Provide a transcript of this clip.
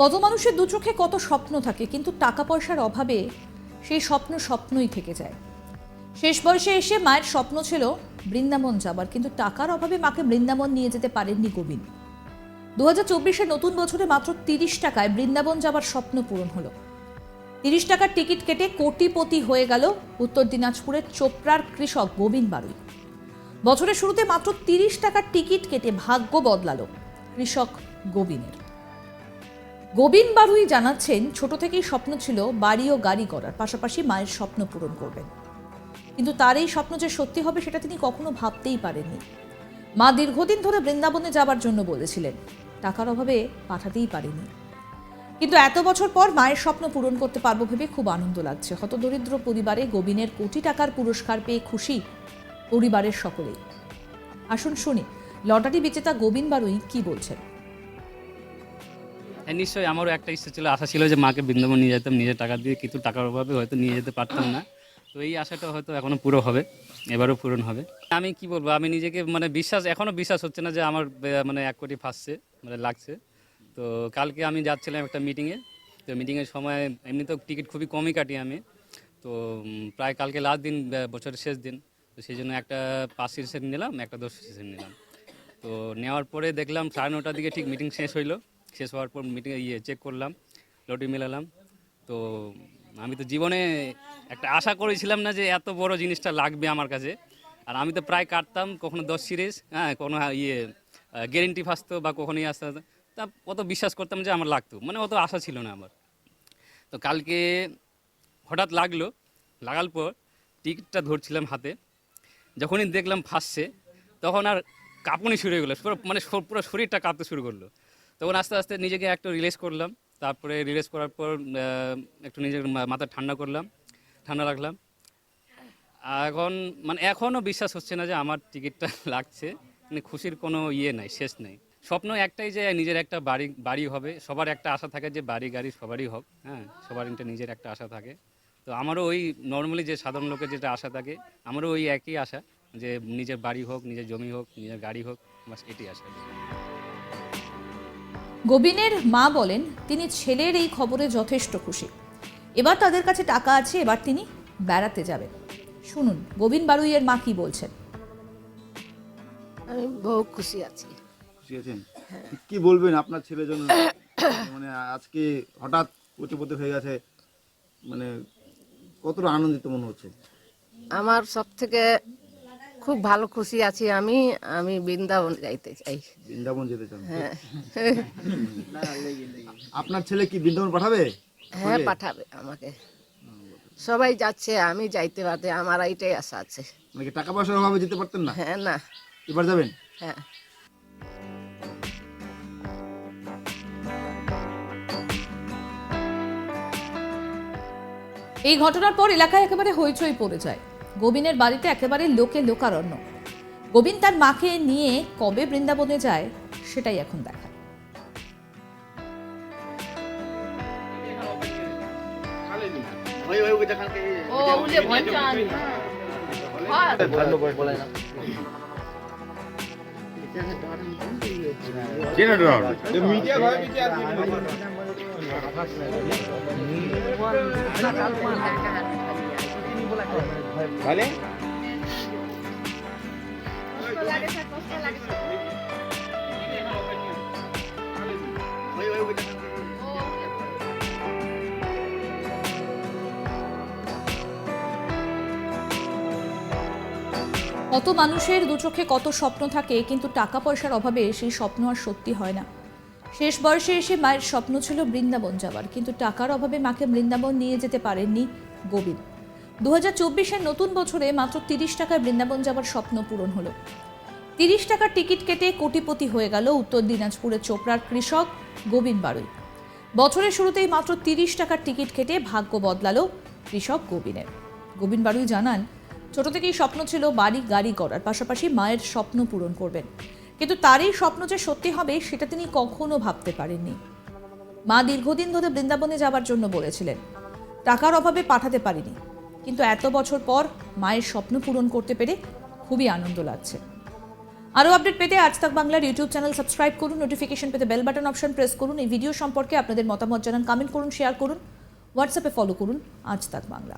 কত মানুষের দু চোখে কত স্বপ্ন থাকে, কিন্তু টাকা পয়সার অভাবে সেই স্বপ্ন স্বপ্নই থেকে যায়। শেষ বয়সে এসে মায়ের স্বপ্ন ছিল বৃন্দাবন যাবার, কিন্তু টাকার অভাবে মাকে বৃন্দাবন নিয়ে যেতে পারেননি গোবিন্দ। দু হাজার চব্বিশের নতুন বছরে মাত্র তিরিশ টাকায় বৃন্দাবন যাবার স্বপ্ন পূরণ হলো। তিরিশ টাকার টিকিট কেটে কোটিপতি হয়ে গেল উত্তর দিনাজপুরের চোপড়ার কৃষক গোবিন্দ বারুই। বছরের শুরুতে মাত্র তিরিশ টাকার টিকিট কেটে ভাগ্য বদলালো কৃষক গোবিনের গোবিন বারুই জানাচ্ছেন, ছোট থেকেই স্বপ্ন ছিল বাড়ি ও গাড়ি করার পাশাপাশি মায়ের স্বপ্ন পূরণ করবেন। কিন্তু তার এই স্বপ্ন যে সত্যি হবে সেটা তিনি কখনো ভাবতেই পারেননি। মা দীর্ঘদিন ধরে বৃন্দাবনে যাবার জন্য বলেছিলেন, টাকার অভাবে পাঠাতেই পারেনি। কিন্তু এত বছর পর মায়ের স্বপ্ন পূরণ করতে পারব ভেবে খুব আনন্দ লাগছে। হতদরিদ্র পরিবারে গোবিনের কোটি টাকার পুরস্কার পেয়ে খুশি পরিবারের সকলেই। আসুন শুনি, লটারি বিজেতা গোবিন বারুই কি বলছেন? নিশ্চয়ই আমারও একটা ইচ্ছে ছিল, আশা ছিল যে মাকে বৃন্দাবন নিয়ে যেতাম, নিজের টাকা দিয়ে কিন্তু টাকার অভাবে হয়তো নিয়ে যেতে পারতাম না। তো এই আশাটা হয়তো এখনও পুরো হবে, এবারও পূরণ হবে। আমি কি বলব, আমি নিজেকে মানে বিশ্বাস এখনও বিশ্বাস হচ্ছে না যে আমার মানে এক কোটি ফাঁসছে মানে লাগছে। তো কালকে আমি যাচ্ছিলাম একটা মিটিংয়ে তো মিটিংয়ের সময় এমনি তো টিকিট খুবই কমই কাটি আমি। তো প্রায় কালকে লাস্ট দিন বছরের শেষ দিন। তো সেই জন্য একটা পাঁচ সিট নিলাম, একটা দশ সিট নিলাম। তো নেওয়ার পরে দেখলাম সাড়ে নটার দিকে ঠিক মিটিং শেষ হইল। শেষ হওয়ার পর মিটিং ইয়ে চেক করলাম লটি মেলালাম। তো আমি তো জীবনে একটা আশা করেছিলাম না যে এত বড় জিনিসটা লাগবে আমার কাছে। আর আমি তো প্রায় কাটতাম, কখনো দশ সিরিজ হ্যাঁ কোনো ইয়ে গ্যারেন্টি ফাসতো বা কখনোই আসতে তা অত বিশ্বাস করতাম যে আমার লাগতো মানে অত আশা ছিল না আমার। তো কালকে হঠাৎ লাগল, লাগার পর টিকিটটা ধরছিলাম হাতে। যখনই দেখলাম ফাঁসছে তখন আর কাঁপুনি শুরু হয়ে গেলো, পুরো মানে পুরো শরীরটা কাঁপতে শুরু করল। তখন আস্তে আস্তে নিজেকে একটু রিলিজ করলাম। তারপরে রিলিজ করার পর একটু নিজের মাথা ঠান্ডা করলাম, ঠান্ডা রাখলাম। এখন মানে এখনও বিশ্বাস হচ্ছে না যে আমার টিকিটটা লাগছে। মানে খুশির কোনো ইয়ে নাই, শেষ নেই। স্বপ্ন একটাই যে নিজের একটা বাড়ি বাড়ি হবে। সবার একটা আশা থাকে যে বাড়ি, গাড়ি সবারই হোক হ্যাঁ? সবার একটা নিজের একটা আশা থাকে। তো আমারও ওই নর্মালি যে সাধারণ লোকের যেটা আশা থাকে, আমারও ওই একই আশা যে নিজের বাড়ি হোক, নিজের জমি হোক, নিজের গাড়ি হোক, বাস এটি আশা। গোবিনের মা বলেন তিনি ছেলের এই খবরে যথেষ্ট খুশি। এবার তাদের কাছে টাকা আছে এবার তিনি বেড়াতে যাবেন। শুনুন গোবিন বারুইয়ের মা কি বলছেন? আমি বহু খুশি আছি। খুশি আছেন? কি বলবেন আপনার ছেলের জন্য মানে আজকে হঠাৎ কোটিপতি হয়ে গেছে মানে কতটা আনন্দিত মনে হচ্ছে? আমার সব থেকে খুব ভালো খুশি আছি আমি আমি বৃন্দাবন যাইতে চাই। বৃন্দাবন যেতে চান? হ্যাঁ। আপনার ছেলে কি বৃন্দাবন পাঠাবে? হ্যাঁ পাঠাবে আমাকে। সবাই যাচ্ছে আমি যাইতে পারতে আমার এইটাই আশা আছে। মানে টাকা পয়সার অভাবে যেতে পারতেন না? হ্যাঁ না। এবার যাবেন? হ্যাঁ। এই ঘটনার পর এলাকায় একেবারে হইচই পড়ে যায়। গোবিনের বাড়িতে একেবারে লোকে লোকারণ্য। গোবিন তার মাকে নিয়ে কবে বৃন্দাবনে যায় সেটাই এখন দেখা। কত মানুষের দু চোখে কত স্বপ্ন থাকে, কিন্তু টাকা পয়সার অভাবে সেই স্বপ্ন আর সত্যি হয় না। শেষ বয়সে এসে মায়ের স্বপ্ন ছিল বৃন্দাবন যাবার কিন্তু টাকার অভাবে মাকে বৃন্দাবন নিয়ে যেতে পারেননি গোবিন্দ। দু হাজার নতুন বছরে মাত্র তিরিশ টাকায় বৃন্দাবন যাবার স্বপ্ন পূরণ হলো। তিরিশ টাকার টিকিট কেটে কোটিপতি হয়ে গেল উত্তর দিনাজপুরের চোপড়ার কৃষক গোবিন্দ বারুই। বছরের শুরুতেই মাত্র তিরিশ টাকার টিকিট কেটে ভাগ্য বদলালো কৃষক গোবিনের গোবিন্দ বারুই জানান, ছোট থেকেই স্বপ্ন ছিল বাড়ি গাড়ি করার পাশাপাশি মায়ের স্বপ্ন পূরণ করবেন। কিন্তু তার এই স্বপ্ন যে সত্যি হবে সেটা তিনি কখনো ভাবতে পারেননি। মা দীর্ঘদিন ধরে বৃন্দাবনে যাবার জন্য বলেছিলেন, টাকার অভাবে পাঠাতে পারিনি। কিন্তু এত বছর পর মায়ের স্বপ্ন পূরণ করতে পেরে খুবই আনন্দ লাগছে। আরও আপডেট পেতে আজ তাক বাংলার ইউটিউব চ্যানেল সাবস্ক্রাইব করুন নোটিফিকেশন পেতে বেল বাটন অপশন প্রেস করুন, এই ভিডিও সম্পর্কে আপনাদের মতামত জানান কমেন্ট করুন শেয়ার করুন হোয়াটসঅ্যাপে ফলো করুন, আজ তাক বাংলা।